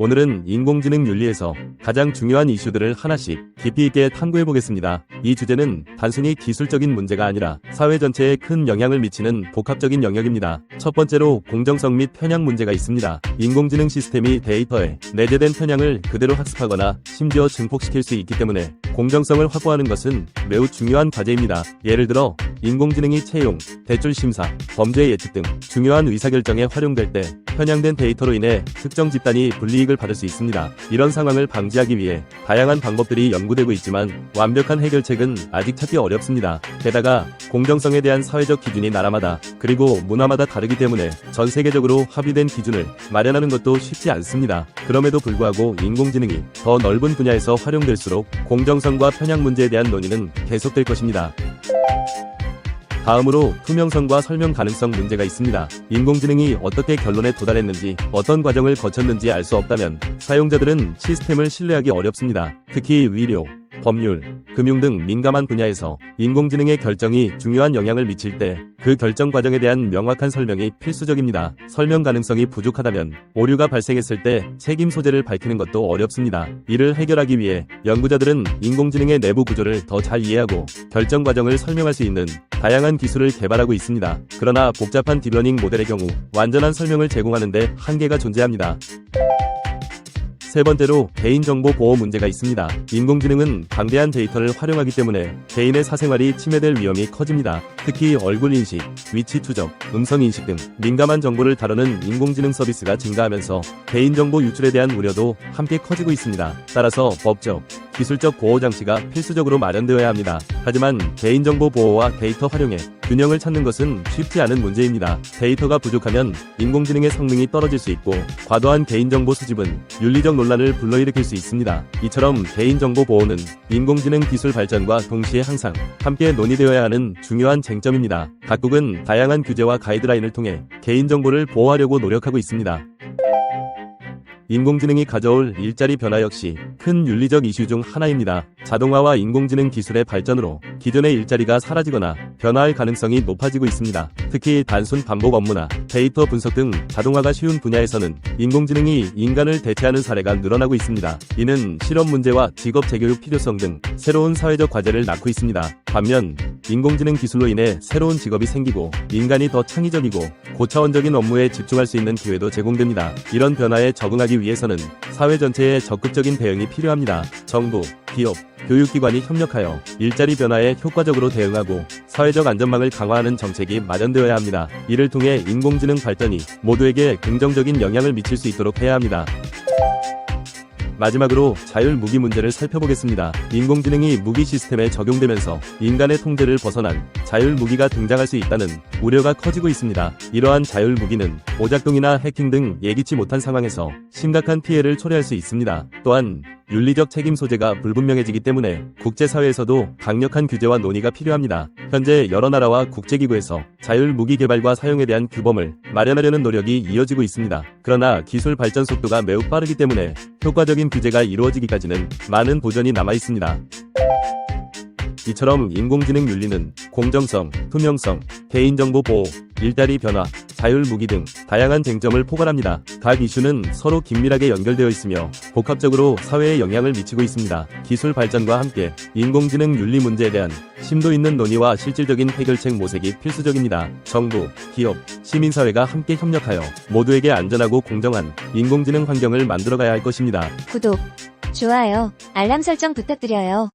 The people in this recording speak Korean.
오늘은 인공지능 윤리에서 가장 중요한 이슈들을 하나씩 깊이 있게 탐구해 보겠습니다. 이 주제는 단순히 기술적인 문제가 아니라 사회 전체에 큰 영향을 미치는 복합적인 영역입니다. 첫 번째로 공정성 및 편향 문제가 있습니다. 인공지능 시스템이 데이터에 내재된 편향을 그대로 학습하거나 심지어 증폭시킬 수 있기 때문에 공정성을 확보하는 것은 매우 중요한 과제입니다. 예를 들어 인공지능이 채용, 대출 심사, 범죄 예측 등 중요한 의사결정에 활용될 때 편향된 데이터로 인해 특정 집단이 불이익을 받을 수 있습니다. 이런 상황을 방지하기 위해 다양한 방법들이 연구되고 있지만 완벽한 해결책은 아직 찾기 어렵습니다. 게다가 공정성에 대한 사회적 기준이 나라마다 그리고 문화마다 다르기 때문에 전 세계적으로 합의된 기준을 마련하는 것도 쉽지 않습니다. 그럼에도 불구하고 인공지능이 더 넓은 분야에서 활용될수록 공정성과 편향 문제에 대한 논의는 계속될 것입니다. 다음으로 투명성과 설명 가능성 문제가 있습니다. 인공지능이 어떻게 결론에 도달했는지 어떤 과정을 거쳤는지 알 수 없다면 사용자들은 시스템을 신뢰하기 어렵습니다. 특히 의료, 법률, 금융 등 민감한 분야에서 인공지능의 결정이 중요한 영향을 미칠 때 그 결정 과정에 대한 명확한 설명이 필수적입니다. 설명 가능성이 부족하다면 오류가 발생했을 때 책임 소재를 밝히는 것도 어렵습니다. 이를 해결하기 위해 연구자들은 인공지능의 내부 구조를 더 잘 이해하고 결정 과정을 설명할 수 있는 다양한 기술을 개발하고 있습니다. 그러나 복잡한 딥러닝 모델의 경우 완전한 설명을 제공하는데 한계가 존재합니다. 세 번째로 개인정보 보호 문제가 있습니다. 인공지능은 방대한 데이터를 활용하기 때문에 개인의 사생활이 침해될 위험이 커집니다. 특히 얼굴 인식, 위치 추적, 음성 인식 등 민감한 정보를 다루는 인공지능 서비스가 증가하면서 개인정보 유출에 대한 우려도 함께 커지고 있습니다. 따라서 법적, 기술적 보호 장치가 필수적으로 마련되어야 합니다. 하지만 개인정보 보호와 데이터 활용에 균형을 찾는 것은 쉽지 않은 문제입니다. 데이터가 부족하면 인공지능의 성능이 떨어질 수 있고 과도한 개인정보 수집은 윤리적 논란을 불러일으킬 수 있습니다. 이처럼 개인정보 보호는 인공지능 기술 발전과 동시에 항상 함께 논의되어야 하는 중요한 쟁 점입니다. 각국은 다양한 규제와 가이드라인을 통해 개인정보를 보호하려고 노력하고 있습니다. 인공지능이 가져올 일자리 변화 역시 큰 윤리적 이슈 중 하나입니다. 자동화와 인공지능 기술의 발전으로 기존의 일자리가 사라지거나 변화할 가능성이 높아지고 있습니다. 특히 단순 반복 업무나 데이터 분석 등 자동화가 쉬운 분야에서는 인공지능이 인간을 대체하는 사례가 늘어나고 있습니다. 이는 실업 문제와 직업 재교육 필요성 등 새로운 사회적 과제를 낳고 있습니다. 반면 인공지능 기술로 인해 새로운 직업이 생기고 인간이 더 창의적이고 고차원적인 업무에 집중할 수 있는 기회도 제공됩니다. 이런 변화에 적응하기 위해서는 사회 전체의 적극적인 대응이 필요합니다. 정부, 기업, 교육기관이 협력하여 일자리 변화에 효과적으로 대응하고 사회적 안전망을 강화하는 정책이 마련되어야 합니다. 이를 통해 인공지능 발전이 모두에게 긍정적인 영향을 미칠 수 있도록 해야 합니다. 마지막으로 자율 무기 문제를 살펴보겠습니다. 인공지능이 무기 시스템에 적용되면서 인간의 통제를 벗어난 자율 무기가 등장할 수 있다는 우려가 커지고 있습니다. 이러한 자율 무기는 오작동이나 해킹 등 예기치 못한 상황에서 심각한 피해를 초래할 수 있습니다. 또한 윤리적 책임 소재가 불분명해지기 때문에 국제사회에서도 강력한 규제와 논의가 필요합니다. 현재 여러 나라와 국제기구에서 자율 무기 개발과 사용에 대한 규범을 마련하려는 노력이 이어지고 있습니다. 그러나 기술 발전 속도가 매우 빠르기 때문에 효과적인 규제가 이루어지기까지는 많은 도전이 남아 있습니다. 이처럼 인공지능 윤리는 공정성, 투명성, 개인정보 보호, 일자리 변화, 자율 무기 등 다양한 쟁점을 포괄합니다. 각 이슈는 서로 긴밀하게 연결되어 있으며 복합적으로 사회에 영향을 미치고 있습니다. 기술 발전과 함께 인공지능 윤리 문제에 대한 심도 있는 논의와 실질적인 해결책 모색이 필수적입니다. 정부, 기업, 시민사회가 함께 협력하여 모두에게 안전하고 공정한 인공지능 환경을 만들어가야 할 것입니다. 구독, 좋아요, 알람 설정 부탁드려요.